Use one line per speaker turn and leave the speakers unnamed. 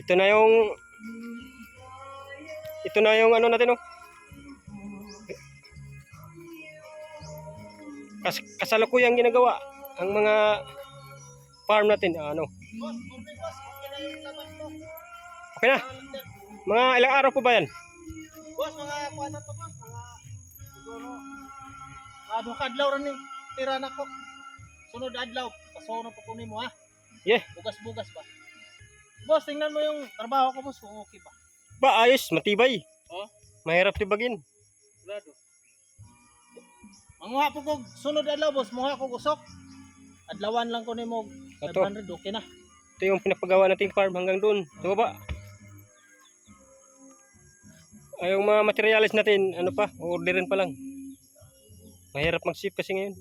Ito na yung ito na yung ano natin oh. Kas kasalukuyang ginagawa ang mga farm natin ano.
Okay na.
Mga ilang araw po ba yan?
Boss, mga kuha na to boss. Mga siguro. Ah, adlaw rin ni. Tira na ko. Sunod adlaw. Pasono po kunin mo ha.
Yeah.
Bugas-bugas ba? Boss, tingnan mo yung trabaho ko boss. Kung okay ba?
Ba ayos, matibay.
Oh?
Mahirap tibagin.
Sigurado. Manguha po ko sunod adlaw boss. Manguha ko usok. Adlawan lang ko ni mo.
Ito.
500 okay na.
Ito yung pinapagawa nating farm hanggang doon. Sa baba. Ay, yung mga materials natin, ano pa, orderin pa lang. Mahirap mag-ship kasi ngayon.